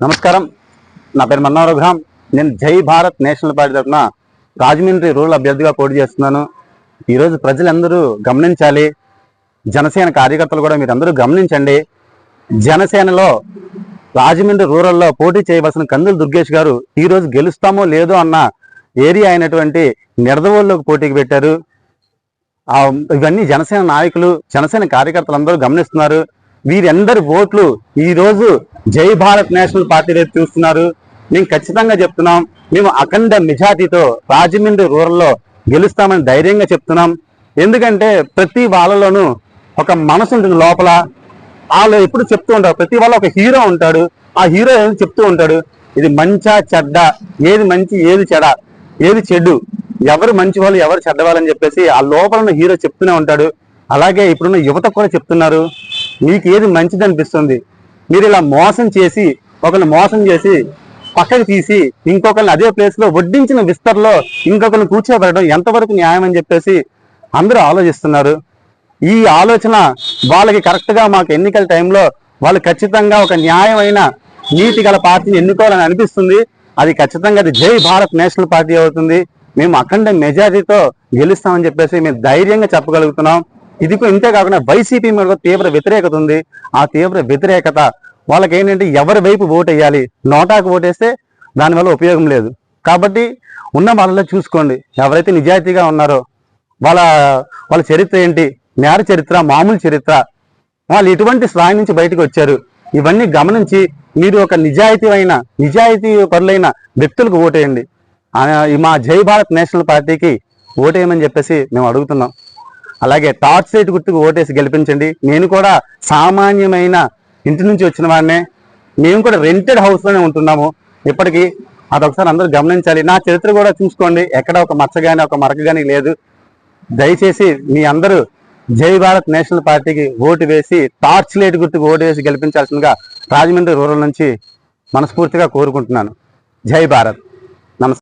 నమస్కారం. నా పేరు మన్నా నేను జై భారత్ నేషనల్ పార్టీ తరఫున రాజమండ్రి రూరల్ అభ్యర్థిగా పోటీ చేస్తున్నాను. ఈరోజు ప్రజలందరూ గమనించాలి. జనసేన కార్యకర్తలు కూడా మీరు అందరూ గమనించండి. జనసేనలో రాజమండ్రి రూరల్లో పోటీ చేయవలసిన కందులు దుర్గేష్ గారు ఈరోజు గెలుస్తామో లేదో అన్న ఏరియా అయినటువంటి నిడదవోళ్ళకు పోటీకి పెట్టారు. ఇవన్నీ జనసేన నాయకులు జనసేన కార్యకర్తలు అందరూ గమనిస్తున్నారు. వీరందరి ఓట్లు ఈరోజు జై భారత్ నేషనల్ పార్టీ రేపు చూస్తున్నారు. మేము ఖచ్చితంగా చెప్తున్నాం మేము అఖండ మెజార్టీతో రాజమండ్రి రూరల్లో గెలుస్తామని ధైర్యంగా చెప్తున్నాం. ఎందుకంటే ప్రతి వాళ్ళలోనూ ఒక మనసు ఉంటుంది లోపల. వాళ్ళు ఎప్పుడు చెప్తూ ఉంటారు ప్రతి వాళ్ళ ఒక హీరో ఉంటాడు. ఆ హీరో ఏదో చెప్తూ ఉంటాడు ఇది మంచా చెడ్డ ఏది మంచి ఏది చెడ ఏది చెడు ఎవరు మంచి వాళ్ళు ఎవరు చెడ్డవాళ్ళని చెప్పేసి ఆ లోపల ఉన్న హీరో చెప్తూనే ఉంటాడు. అలాగే ఇప్పుడున్న యువత కూడా చెప్తున్నారు మీకు ఏది మంచిది అనిపిస్తుంది? మీరు ఇలా మోసం చేసి ఒకరిని మోసం చేసి పక్కకి తీసి ఇంకొకరిని అదే ప్లేస్లో వడ్డించిన విస్తరలో ఇంకొకరిని కూర్చోబెట్టడం ఎంతవరకు న్యాయం అని చెప్పేసి అందరూ ఆలోచిస్తున్నారు. ఈ ఆలోచన వాళ్ళకి కరెక్ట్గా మాకు ఎన్నికల టైంలో వాళ్ళు ఖచ్చితంగా ఒక న్యాయమైన నీతి గల పార్టీని ఎన్నుకోవాలని అనిపిస్తుంది. అది ఖచ్చితంగా అది జై భారత్ నేషనల్ పార్టీ అవుతుంది. మేము అఖండ మెజారిటీతో గెలుస్తామని చెప్పేసి మేము ధైర్యంగా చెప్పగలుగుతున్నాం. ఇది ఇంతే కాకుండా వైసీపీ మీద తీవ్ర వ్యతిరేకత ఉంది. ఆ తీవ్ర వ్యతిరేకత వాళ్ళకి ఏంటంటే ఎవరి వైపు ఓటు వేయాలి నోటాకు ఓటేస్తే దానివల్ల ఉపయోగం లేదు. కాబట్టి ఉన్న వాళ్ళలో చూసుకోండి. ఎవరైతే నిజాయితీగా ఉన్నారో వాళ్ళ వాళ్ళ చరిత్ర ఏంటి? నేర చరిత్ర మామూలు చరిత్ర. వాళ్ళు ఎటువంటి స్థాయి నుంచి బయటకు వచ్చారు. ఇవన్నీ గమనించి మీరు ఒక నిజాయితీ అయిన నిజాయితీ పరులైన వ్యక్తులకు ఓటేయండి మా జై భారత్ నేషనల్ పార్టీకి ఓటేయమని చెప్పేసి మేము అడుగుతున్నాం. అలాగే టార్చ్ లైట్ గుర్తుకు ఓటేసి గెలిపించండి. నేను కూడా సామాన్యమైన ఇంటి నుంచి వచ్చిన వాడినే. మేము కూడా రెంటెడ్ హౌస్లోనే ఉంటున్నాము. ఇప్పటికీ అదొకసారి అందరూ గమనించాలి. నా చరిత్ర కూడా చూసుకోండి. ఎక్కడ ఒక మచ్చ కానీ ఒక మరక కానీ లేదు. దయచేసి మీ అందరూ జై భారత్ నేషనల్ పార్టీకి ఓటు వేసి టార్చ్ లైట్ గుర్తుకు ఓటు వేసి గెలిపించాల్సిందిగా రాజమండ్రి రూరల్ నుంచి మనస్ఫూర్తిగా కోరుకుంటున్నాను. జై భారత్.